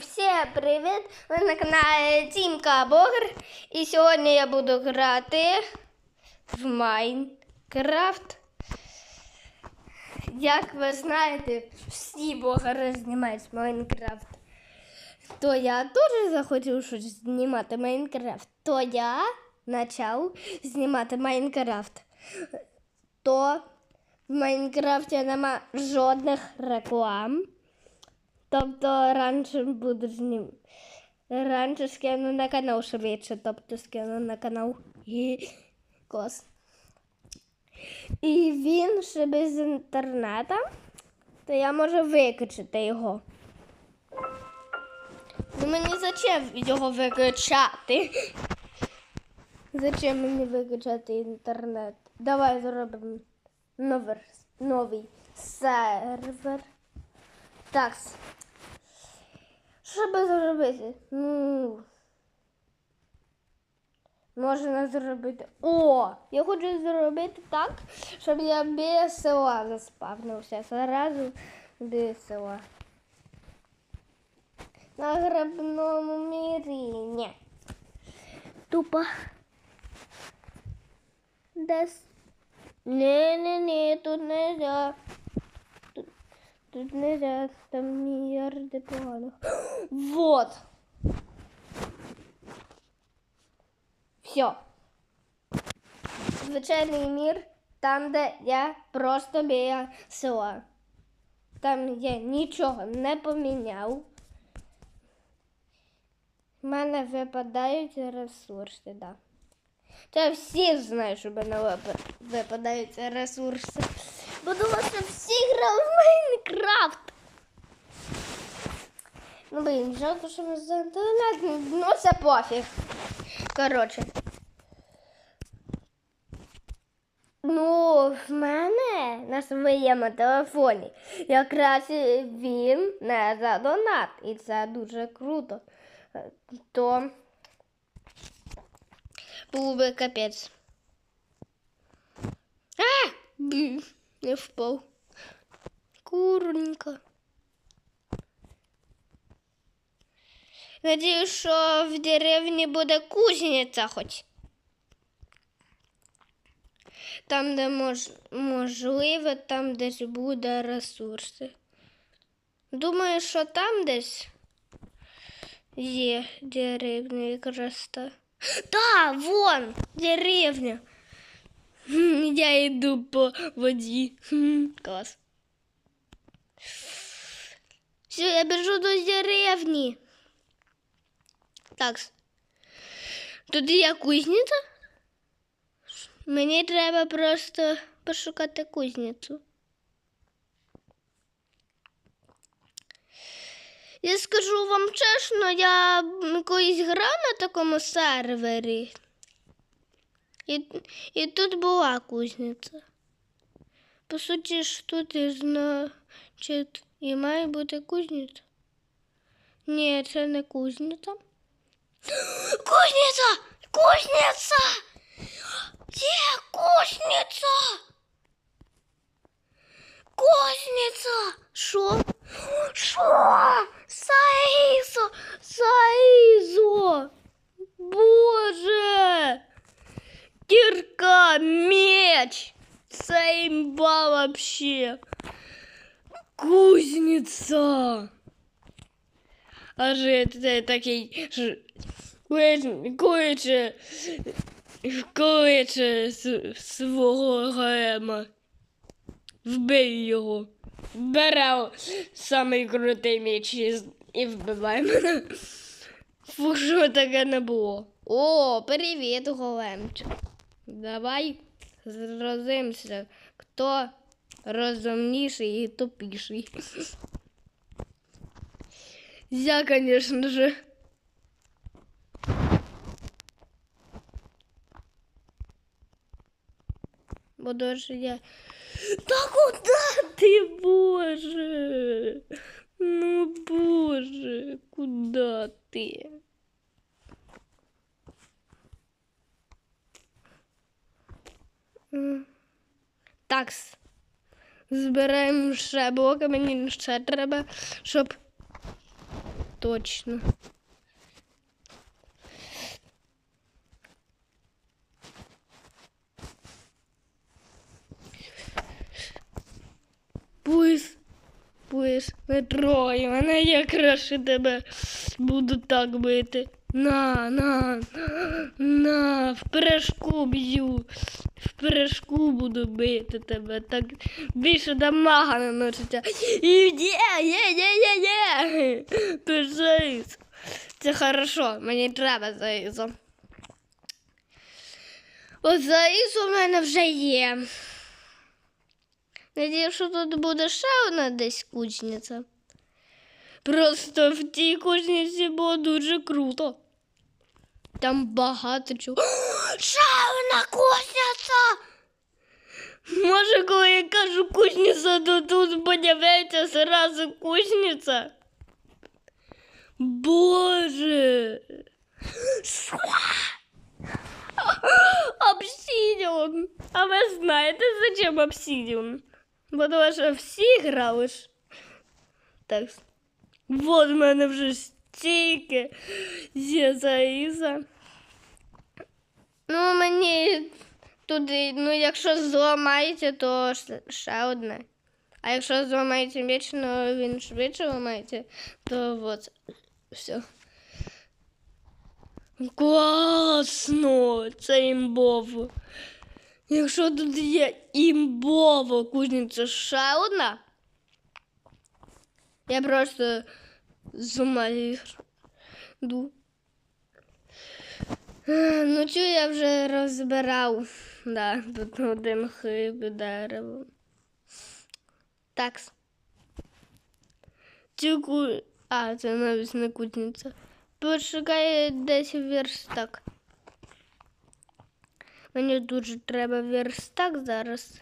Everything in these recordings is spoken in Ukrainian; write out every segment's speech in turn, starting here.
всім привіт! Ви на каналі Тімка Богер. І сьогодні я буду грати в Майнкрафт. Як ви знаєте, всі блогери знімають Майнкрафт. То я теж захотів щось знімати Майнкрафт. То я почав знімати Майнкрафт. То в Майнкрафті нема жодних реклам. Тобто раніше буду знім. Раніше скину на канал швидше, тобто скину на канал і кос. І він ще без інтернету, то я можу виключити його. Ну мені зачем його виключати? Зачем мені виключати інтернет? Давай зробимо новий, новий сервер. Так. Що би зробити? Ну. Можна зробити. О! Я хочу зробити так, щоб я без села заспавнився. Зразу без села. На грибному мірі. Тупо. Десь. Не-не-не, тут нельзя. Тут нельзя, там миллиарды планов. Вот. Все. Звичайний мір, там, де я просто біля села. Там я нічого не поміняв. У мене випадають ресурси, да. Та всі знають, що в мене випа- випадають ресурси. Бо тому що всі грали в Майнкрафт. Ну, блін, жалко, що ми за інтернет. Ну, це пофіг. Коротше. Ну, в мене на своєму телефоні якраз він не за донат. І це дуже круто. Е, То був би капець. А! Бі, не впав. Курненько. Надіюсь, що в деревні буде кузниця хоч. Там, де мож, можливо, там десь буде ресурси. Думаю, що там десь є деревня якраз та. Та, вон, деревня. Я йду по воді. Клас. Все, я біжу до деревні. Так. Тут є кузниця. Мені треба просто пошукати кузницю. Я скажу вам чесно, я колись грав на такому сервері. І, і тут була кузниця. По суті ж тут і значить і має бути кузниця. Ні, це не кузниця. Кузниця! Кузниця! Є кузниця! Кузниця! Що? Що? Саїзо! Саїзо! Боже! Кирка, меч! Це імба вообще! Кузниця! А же це такий ж- куючи с- свого гема. Вбий його. Бере самий крутий меч і вбивай мене. Фу, що таке не було. О, привіт, големчик. Давай зрозимося, хто розумніший і тупіший. Я, конечно же. Бо даже я... Да куда ты, боже? Ну, боже, куда ты? М. Такс. Збираємо ще блоки, мені ще треба, щоб точно. Пусть, пусть, не трогай мене, я краще тебе буду так бити. На, на, на, в пирожку б'ю. Пирожку буду бити тебе. Так більше дамага наноситься. І є, є, є, є, є. Ти заїз. Це хорошо, мені треба заїзу. От заїз у мене вже є. Надію, що тут буде ще одна десь кузниця. Просто в тій кузниці було дуже круто. Там багато чого. Одна кузниця! Може, коли я кажу кузниця, то тут подивиться зразу кузниця. Боже. Обсидіон. А ви знаєте, зачем обсидіон? Потому що всі грали ж. Так. Вот в мене вже стільки є заїза. Ну, мені туди, ну, якщо зламається, то ще- одне. А якщо зламається вічно, він швидше ламається, то от все. Класно! Це імбово. Якщо тут є імбова кузниця ще одна, я просто з ума йду. Ну, цю я вже розбирав. Да, тут один хиб дерево. Так. Цю ку... А, це навіть не кузниця. Почекай десь верстак. Мені дуже треба верстак зараз.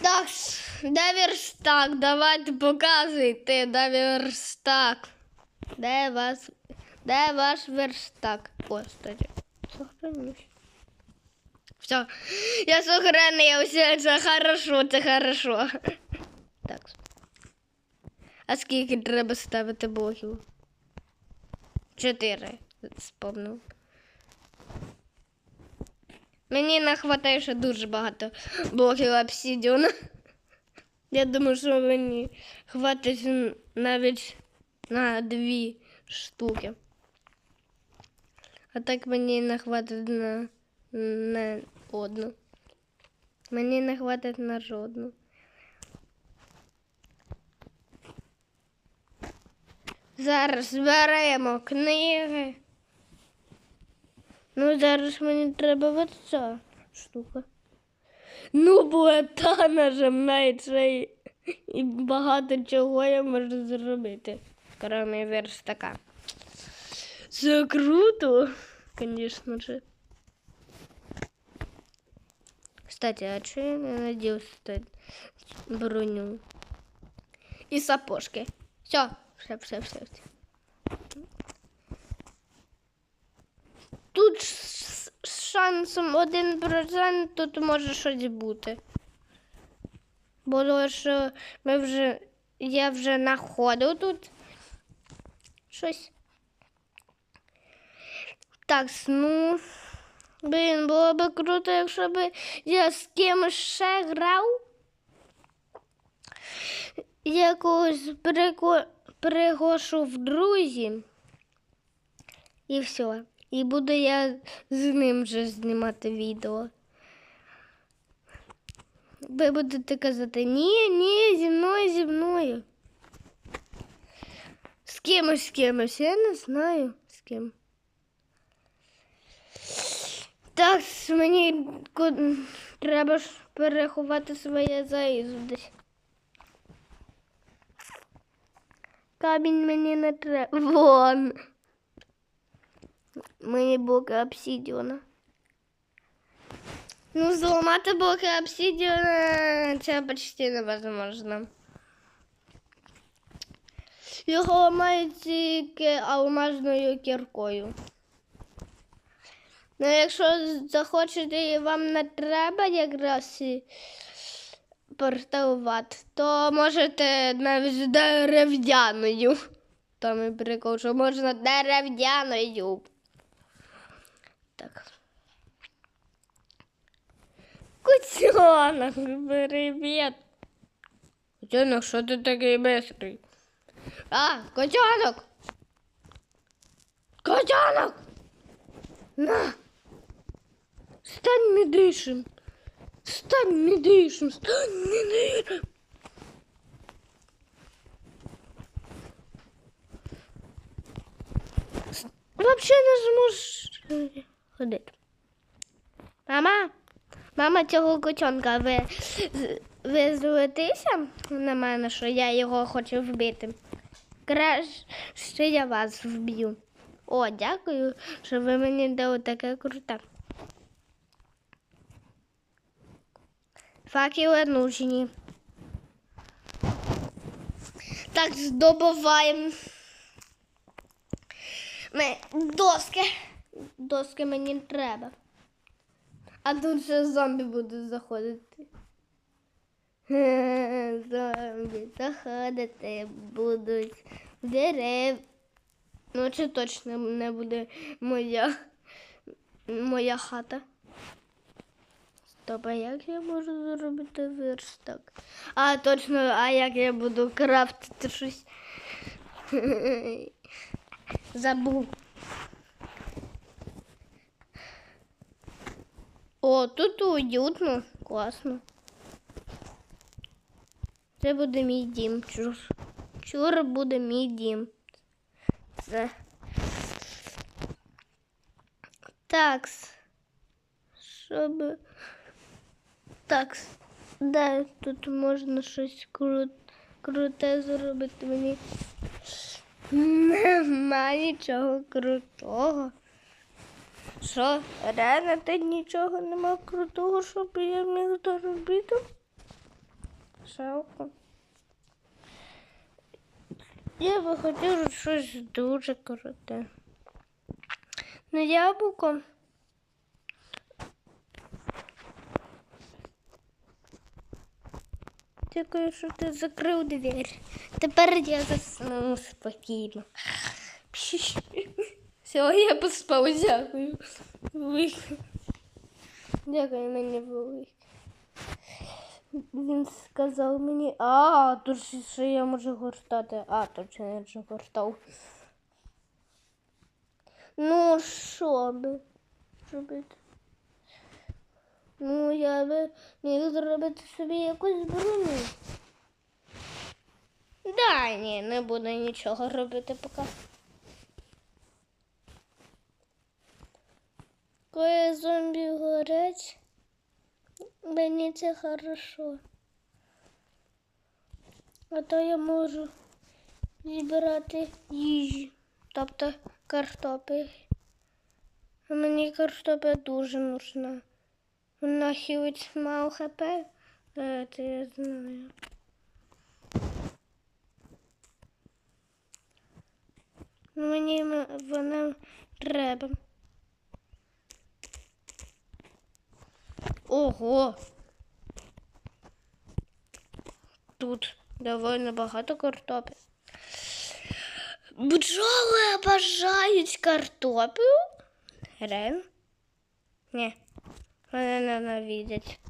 Так, де верстак? Давайте показуйте, де верстак. Де вас, де ваш верстак? Кстати, сохранюсь. Все, я сохранився, це хорошо, це хорошо. Так. А скільки треба ставити блоків? Чотири. Спомнив. Мені не хватає ще дуже багато блоків обсидіону. Я думаю, що мені хватить навіть на дві штуки. А так мені не хватить на, на одну. Мені не хватить на жодну. Зараз беремо книги. Ну, зараз мені треба от ця штука. Ну, бо та нажимається і, багато чого я можу зробити, крім верстака. Це круто, звісно ж. Кстати, а чого я не надів ста- броню? І сапожки. Все, все, все, все. все. Тут з з шансом 1% тут може щось бути. Бо то, що ми вже, я вже знаходив тут щось. Так, ну, блін, було б круто, якщо б я з кимось ще грав. Я когось прико- приглашу в друзі. І все. І буду я з ним вже знімати відео. Ви будете казати, ні, ні, зі мною, зі мною. З кимось, з кимось, я не знаю з ким. Так, мені треба ж переховати своє заїзду десь. Камінь мені не треба. Вон. Мені блоки обсидіона. Ну, зламати блоки обсидіона це почти невозможно. Його ламають тільки алмазною кіркою. Ну, якщо захочете і вам не треба якраз і порталувати, то можете навіть дерев'яною. Там і прикол, що можна дерев'яною. Так. Котенок, привіт. Котенок, що ти такий бистрий? А, котенок! Котенок! На! Стань медишем! Стань медишем! Стань медишем! Вообще не зможеш ходити. Мама, мама цього котенка, ви, ви злетися на мене, що я його хочу вбити. Краще я вас вб'ю. О, дякую, що ви мені дали таке круте. Факели нужні. Так, здобуваємо. Ми доски. Доски мені треба. А тут ще зомбі будуть заходити. Зомбі заходити будуть в дерев. Ну, це точно не буде моя, моя хата. Стоп, а як я можу зробити верстак? А, точно, а як я буду крафтити щось? Забув. О, тут уютно, класно. Це буде мій дім. Чур. Чур буде мій дім. Це. Такс. Щоб. Такс. Да, тут можна щось кру... круте зробити мені. Нема нічого крутого. Що, реально ти нічого нема крутого, щоб я міг доробити? Жалко. Я би хотіла щось дуже круте. На яблуко. Дякую, що ти закрив двір. Тепер я засну спокійно. Все, я поспав, дякую. Дякую мені велике. Він сказав мені, а, тут ще- я можу гортати. А, тут ще я вже гортав. Ну, що би робити? Ну, я би міг зробити собі якусь броню. Да, ні, не буду нічого робити поки. Коли зомбі горять, мені це хорошо. А то я можу зібрати їжу, тобто картопель. А мені картопля дуже нужна. Вона хілить мало хп, це я знаю. Ну, Мені вона треба. Ого. Тут доволі багато картоплі. Бджоли обожають картоплю? Реально? Ні. Вони ненавидять.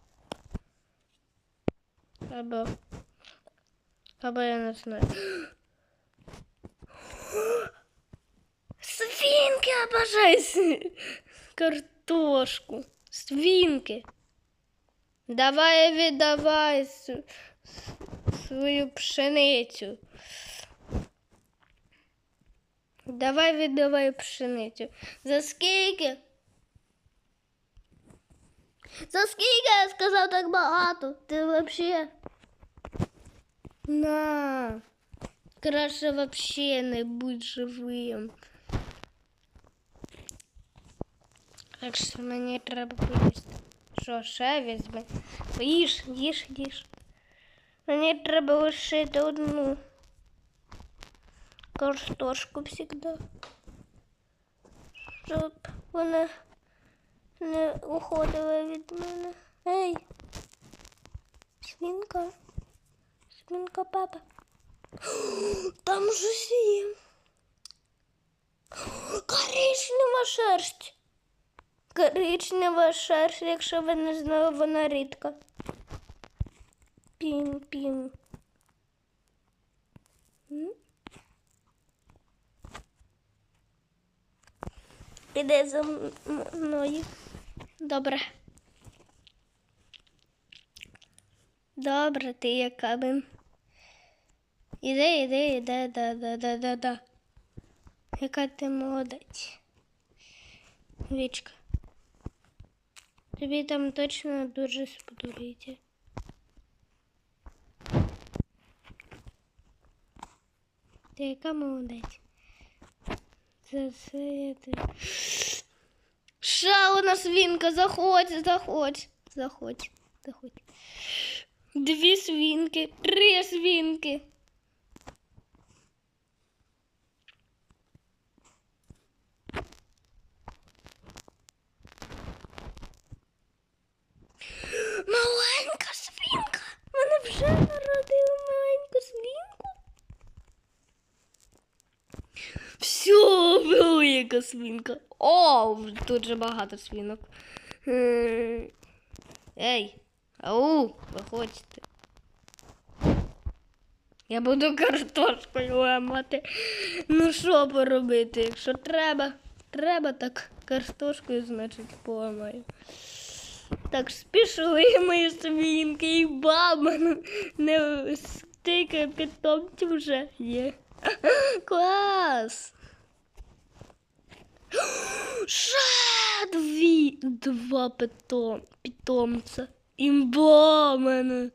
Або. Або я не знаю. Свинки обожають картошку. Свинки. Давай віддавай свою пшеницю. Давай віддавай пшеницю. За скільки? За скільки я сказав так багато? Ти вообще. На. Краще вообще не будь живим. Так що мені треба поїсти. Що, ще візьми? Їж, їж, їж. Мені треба лишити одну картошку завжди. Щоб вона не уходила від мене. Ей. Свинка. Свинка папа. Там щось є. Коричнева шерсть. Коричнева шерсть, якщо ви не знали, вона рідка. Пім-пім. М? Іде за мною. Добре. Добре, ти яка би. Іде, іде, іде, да, да, да, да, да. Яка ти молодець. Вічка. Тобі там точно дуже сподобається. Ти яка молодець. Це я ти. Ша у свинка, заходь, заходь, заходь. Дві свинки, три свинки. Маленька свинка. Мене вже народила маленьку свинку. Все, велика свинка. О, тут же багато свинок. Ей, ау, виходьте. Я буду картошкою ламати. Ну що поробити? Якщо треба, треба так картошкою, значить, поламаю. Так, спішли мої свинки і баба не стільки питомців вже є. Клас! Ще дві, два питом, питомця. Імба в мене.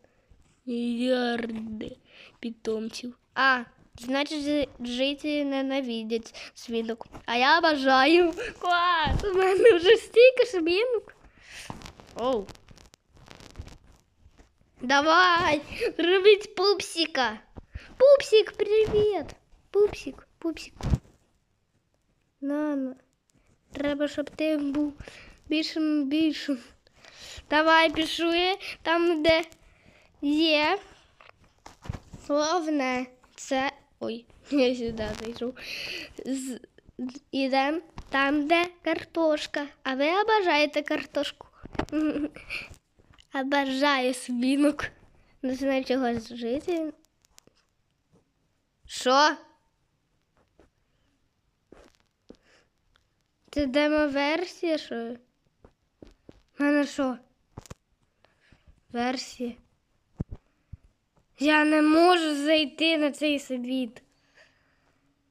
Мільярди питомців. А, значить, жи- жителі ненавидять свинок. А я бажаю. Клас! У мене вже стільки свинок. Оу. Давай, робіть пупсика. Пупсик, привіт. Пупсик, пупсик. На, на. Треба, щоб ти був більшим більшим. Давай, пішли там, де є. Головне, це. Ой, я сюди зайшов. З... з- Ідем там, де картошка. А ви обажаєте картошку? Обожаю свинок. Не знаю, чого жити. Що? Це демо-версія, що? В мене що? Версія. Я не можу зайти на цей світ.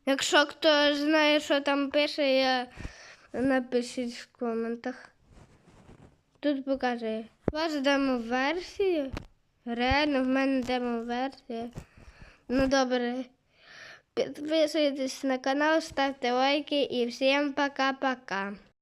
Якщо хто знає, що там пише, я напишіть в коментах. Тут покаже. Ваш демо-версія. Реально, в мене демо-версія. Ну добре. Підписуйтесь на канал, ставте лайки і всім пока-пока.